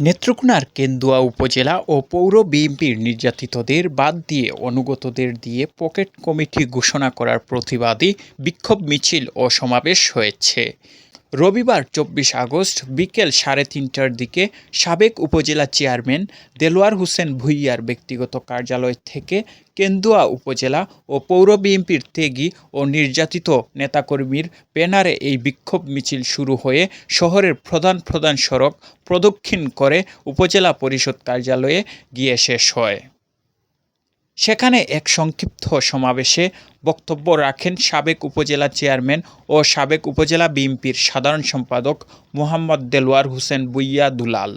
নেত্রকোনার কেন্দুয়া উপজেলা ও পৌর বিএনপির নির্যাতিতদের বাদ দিয়ে অনুগতদের দিয়ে পকেট কমিটি ঘোষণা করার প্রতিবাদী বিক্ষোভ মিছিল ও সমাবেশ হয়েছে। রবিবার চব্বিশ আগস্ট বিকেল সাড়ে তিনটার দিকে সাবেক উপজেলা চেয়ারম্যান দেলোয়ার হোসেন ভুইয়ার ব্যক্তিগত কার্যালয় থেকে কেন্দুয়া উপজেলা ও পৌর বিএনপির ত্যাগী ও নির্যাতিত নেতাকর্মীর ব্যানারে এই বিক্ষোভ মিছিল শুরু হয়ে শহরের প্রধান প্রধান সড়ক প্রদক্ষিণ করে উপজেলা পরিষদ কার্যালয়ে গিয়ে শেষ হয়। সেখানে এক সংক্ষিপ্ত সমাবেশে বক্তব্য রাখেন সাবেক উপজেলা চেয়ারম্যান ও সাবেক উপজেলা বিএনপির সাধারণ সম্পাদক মোহাম্মদ দেলোয়ার হোসেন বুইয়া দুলাল।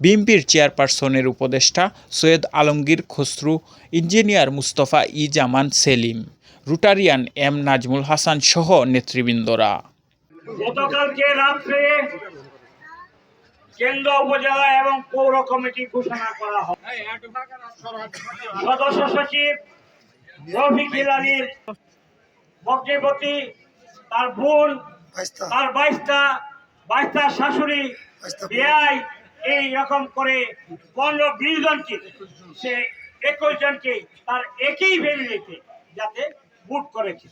বিএনপির চেয়ারপারসনের উপদেষ্টা Syed Alamgir Khasru, engineer Mustafa e Zaman Selim, Rotarian M Najmul Hasan সহ নেতৃবৃন্দরা। গতকালকে রাত্রে কেন্দ্র উপজেলা এবং পৌর কমিটি ঘোষণা করা হয়। সদস্য সচিব রফিক হিলালির বক্তব্যটি তার বোন তার বাইশটা বাইশটা শাশুড়ি বাইশটা এই রকম করে পনেরো বিশ জনকে সে একুশ জনকে তার একই ফ্যামিলিতে যাতে বুট করেছে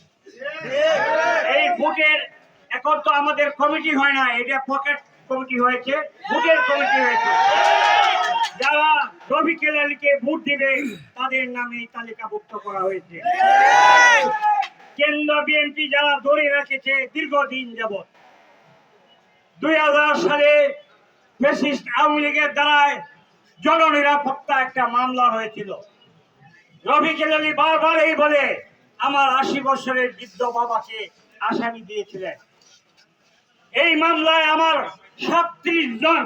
এই বুটের এখন তো আমাদের কমিটি হয় না এটা পকেট কমিটি হয়েছে? বুটের কমিটি হয়েছে? যারা রফিকেল আলীকে ভোট দিবে, তাদের নামে তালিকাভুক্ত করা হয়েছে। কেন্দ্র বিএনপি যারা ধরে রেখেছে দীর্ঘদিন যাবৎ। দুই হাজার সালে ফেসিস্ট আওয়ামী লীগের দ্বারায় জননিরাপত্তা একটা মামলা হয়েছিল। রফিকুল আলী বারবার এই বলে, আমার আশি বছরের বৃদ্ধ বাবাকে আসামি দিয়েছিলেন। এই মামলায় আমার সাতত্রিশ জন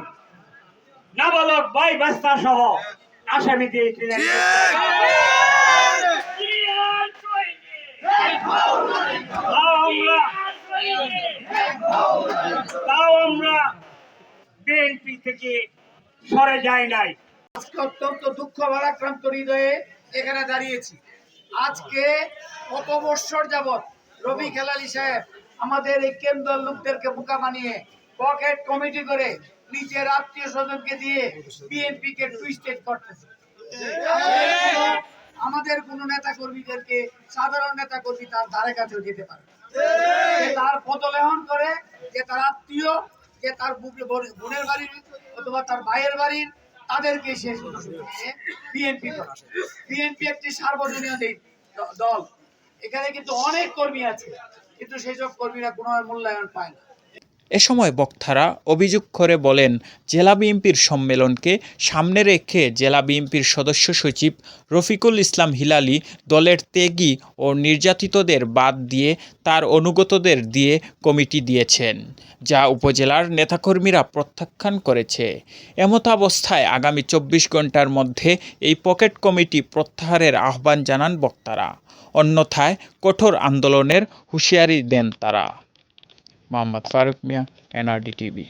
নাবালক বাই বাস্তা সহ আসামি দিয়েছিলেন। তাও আমরা তাও আমরা বিএনপি থেকে সরে যাই নাই। আজকে অত্যন্ত দুঃখ ভারাক্রান্ত হৃদয়ে এখানে দাঁড়িয়েছি। আজকে কত বৎসর যাবৎ রবি খেলালি সাহেব আমাদের এই কেন্দ্র লোকদেরকে বোকা বানিয়ে পকেট কমিটি করে নিজের আত্মীয় স্বজনকে দিয়ে বিএনপি কে টুইস্টেড করতেছে। আমাদের কোন নেতা কর্মীদেরকে সাধারণ নেতা কর্মী তার ধারে কাছেও যেতে পারে তার পদলেহন করে, যে তার আত্মীয়, যে তার বোনের বাড়ির অথবা তার ভাইয়ের বাড়ির তাদেরকে শেষ বিএনপি করা বিএনপি একটি সার্বজনীয় দল। এখানে কিন্তু অনেক কর্মী আছে, কিন্তু সেই সব কর্মীরা কোনো মূল্যায়ন পায় না। এ সময় বক্তারা অভিযোগ করে বলেন, জেলা বিএনপির সম্মেলনকে সামনে রেখে জেলা বিএনপির সদস্য সচিব রফিকুল ইসলাম হিলালি দলের ত্যাগী ও নির্যাতিতদের বাদ দিয়ে তার অনুগতদের দিয়ে কমিটি দিয়েছেন, যা উপজেলার নেতাকর্মীরা প্রত্যাখ্যান করেছে। এমতাবস্থায় আগামী চব্বিশ ঘণ্টার মধ্যে এই পকেট কমিটি প্রত্যাহারের আহ্বান জানান বক্তারা। অন্যথায় কঠোর আন্দোলনের হুঁশিয়ারি দেন তারা। Mohammad Farooq Mian N R D T V